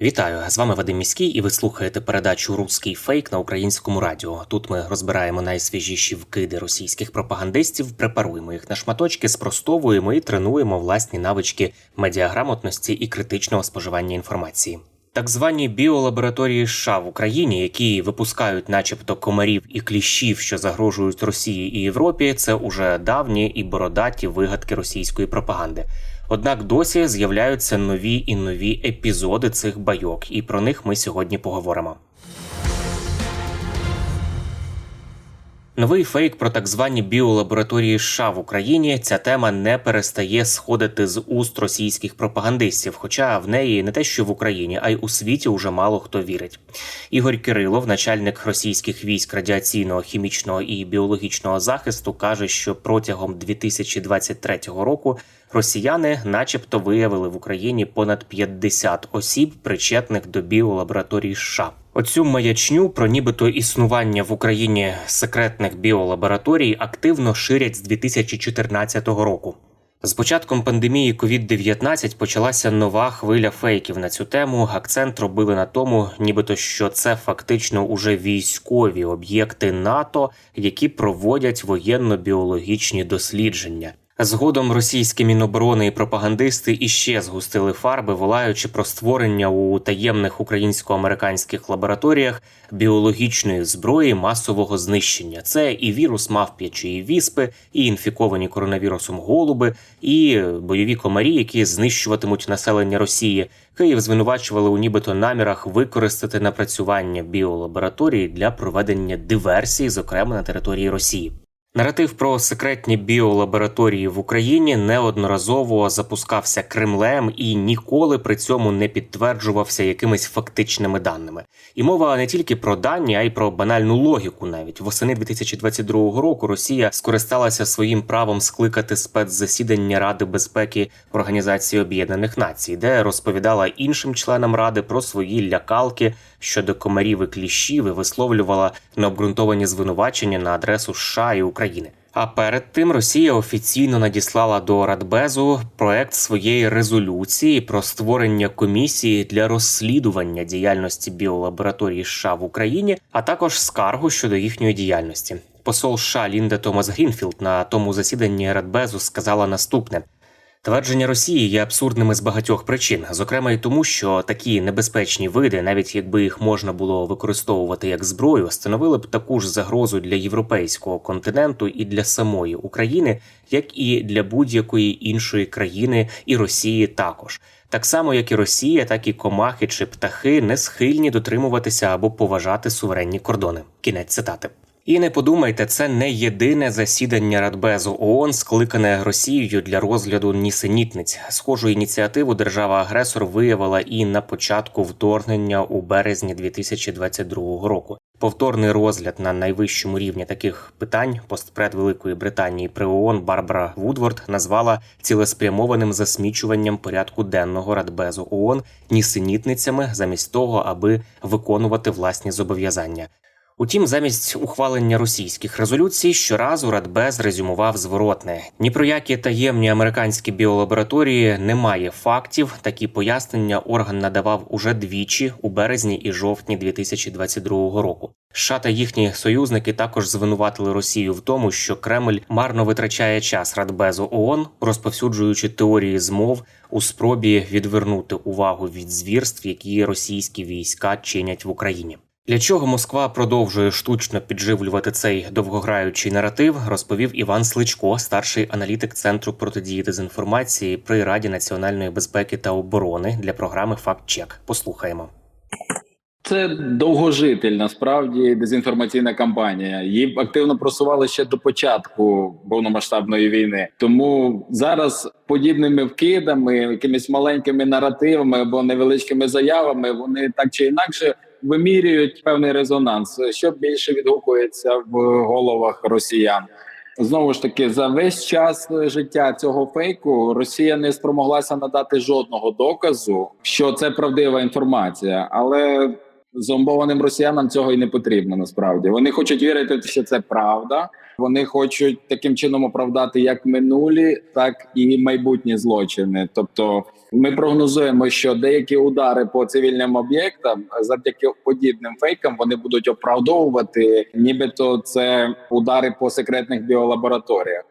Вітаю! З вами Вадим Міський, і ви слухаєте передачу Руський фейк на українському радіо. Тут ми розбираємо найсвіжіші вкиди російських пропагандистів, препаруємо їх на шматочки, спростовуємо і тренуємо власні навички медіаграмотності і критичного споживання інформації. Так звані біолабораторії США в Україні, які випускають, начебто, комарів і кліщів, що загрожують Росії і Європі, це уже давні і бородаті вигадки російської пропаганди. Однак досі з'являються нові і нові епізоди цих байок, і про них ми сьогодні поговоримо. Новий фейк про так звані біолабораторії США в Україні. Ця тема не перестає сходити з уст російських пропагандистів, хоча в неї не те, що в Україні, а й у світі уже мало хто вірить. Ігор Кирилов, начальник російських військ радіаційного, хімічного і біологічного захисту, каже, що протягом 2023 року росіяни, начебто, виявили в Україні понад 50 осіб, причетних до біолабораторій США. Оцю маячню про нібито існування в Україні секретних біолабораторій активно ширять з 2014 року. З початком пандемії COVID-19 почалася нова хвиля фейків на цю тему. Акцент робили на тому, нібито що це фактично уже військові об'єкти НАТО, які проводять воєнно-біологічні дослідження. Згодом російські міноборони і пропагандисти іще згустили фарби, волаючи про створення у таємних українсько-американських лабораторіях біологічної зброї масового знищення. Це і вірус мавп'ячої віспи, і інфіковані коронавірусом голуби, і бойові комарі, які знищуватимуть населення Росії. Київ звинувачували у нібито намірах використати напрацювання біолабораторії для проведення диверсій, зокрема на території Росії. Наратив про секретні біолабораторії в Україні неодноразово запускався Кремлем і ніколи при цьому не підтверджувався якимись фактичними даними. І мова не тільки про дані, а й про банальну логіку. Навіть восени 2022 року Росія скористалася своїм правом скликати спецзасідання Ради безпеки Організації Об'єднаних Націй, де розповідала іншим членам ради про свої лякалки щодо комарів і кліщів і висловлювала необґрунтовані звинувачення на адресу США і України. А перед тим Росія офіційно надіслала до Радбезу проект своєї резолюції про створення комісії для розслідування діяльності біолабораторії США в Україні, а також скаргу щодо їхньої діяльності. Посол США Лінда Томас Грінфілд на тому засіданні Радбезу сказала наступне: Твердження Росії є абсурдними з багатьох причин, зокрема й тому, що такі небезпечні види, навіть якби їх можна було використовувати як зброю, становили б таку ж загрозу для європейського континенту і для самої України, як і для будь-якої іншої країни, і Росії також. Так само, як і Росія, так і комахи чи птахи не схильні дотримуватися або поважати суверенні кордони. Кінець цитати. І не подумайте, це не єдине засідання Радбезу ООН, скликане Росією для розгляду нісенітниць. Схожу ініціативу держава-агресор виявила і на початку вторгнення у березні 2022 року. Повторний розгляд на найвищому рівні таких питань постпред Великої Британії при ООН Барбара Вудворд назвала цілеспрямованим засмічуванням порядку денного Радбезу ООН нісенітницями замість того, аби виконувати власні зобов'язання. Утім, замість ухвалення російських резолюцій щоразу Радбез резюмував зворотне: ні про які таємні американські біолабораторії немає фактів. Такі пояснення орган надавав уже двічі у березні і жовтні 2022 року. США та їхні союзники також звинуватили Росію в тому, що Кремль марно витрачає час Радбезу ООН, розповсюджуючи теорії змов у спробі відвернути увагу від звірств, які російські війська чинять в Україні. Для чого Москва продовжує штучно підживлювати цей довгограючий наратив, розповів Іван Сличко, старший аналітик Центру протидії дезінформації при Раді національної безпеки та оборони для програми «Фактчек». Послухаємо. Це довгожитель насправді дезінформаційна кампанія. Її активно просували ще до початку повномасштабної війни. Тому зараз подібними вкидами, якимись маленькими наративами або невеличкими заявами вони так чи інакше вимірюють певний резонанс, що більше відгукується в головах росіян. Знову ж таки, за весь час життя цього фейку Росія не спромоглася надати жодного доказу, що це правдива інформація, але зомбованим росіянам цього і не потрібно. Насправді вони хочуть вірити, що це правда. Вони хочуть таким чином оправдати як минулі, так і майбутні злочини. Тобто, ми прогнозуємо, що деякі удари по цивільним об'єктам завдяки подібним фейкам вони будуть оправдовувати, нібито це удари по секретних біолабораторіях.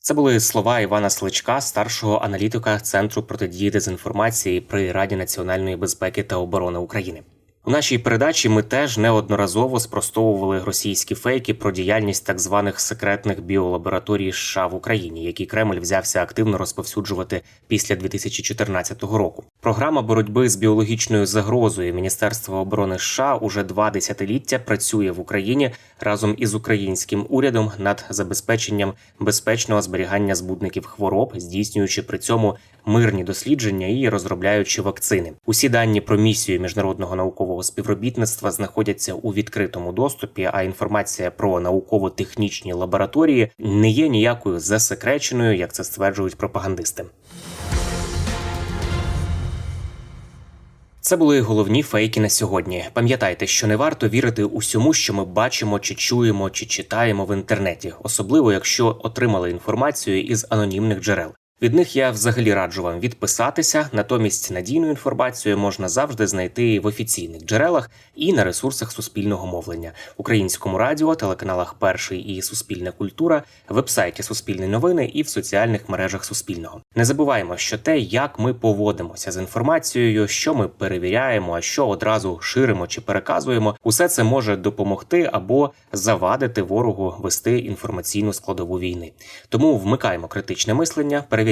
Це були слова Івана Сличка, старшого аналітика Центру протидії дезінформації при Раді національної безпеки та оборони України. У нашій передачі ми теж неодноразово спростовували російські фейки про діяльність так званих секретних біолабораторій США в Україні, які Кремль взявся активно розповсюджувати після 2014 року. Програма боротьби з біологічною загрозою Міністерства оборони США уже два десятиліття працює в Україні разом із українським урядом над забезпеченням безпечного зберігання збудників хвороб, здійснюючи при цьому мирні дослідження і розробляючи вакцини. Усі дані про місію міжнародного наукового співробітництва знаходяться у відкритому доступі. А інформація про науково-технічні лабораторії не є ніякою засекреченою, як це стверджують пропагандисти. Це були головні фейки на сьогодні. Пам'ятайте, що не варто вірити усьому, що ми бачимо, чи чуємо, чи читаємо в інтернеті, особливо якщо отримали інформацію із анонімних джерел. Від них я взагалі раджу вам відписатися. Натомість надійну інформацію можна завжди знайти в офіційних джерелах і на ресурсах суспільного мовлення, українському радіо, телеканалах Перший і Суспільна культура, вебсайті Суспільні новини і в соціальних мережах Суспільного. Не забуваємо, що те, як ми поводимося з інформацією, що ми перевіряємо, а що одразу ширимо чи переказуємо, усе це може допомогти або завадити ворогу вести інформаційну складову війни. Тому вмикаємо критичне мислення, перевіряємо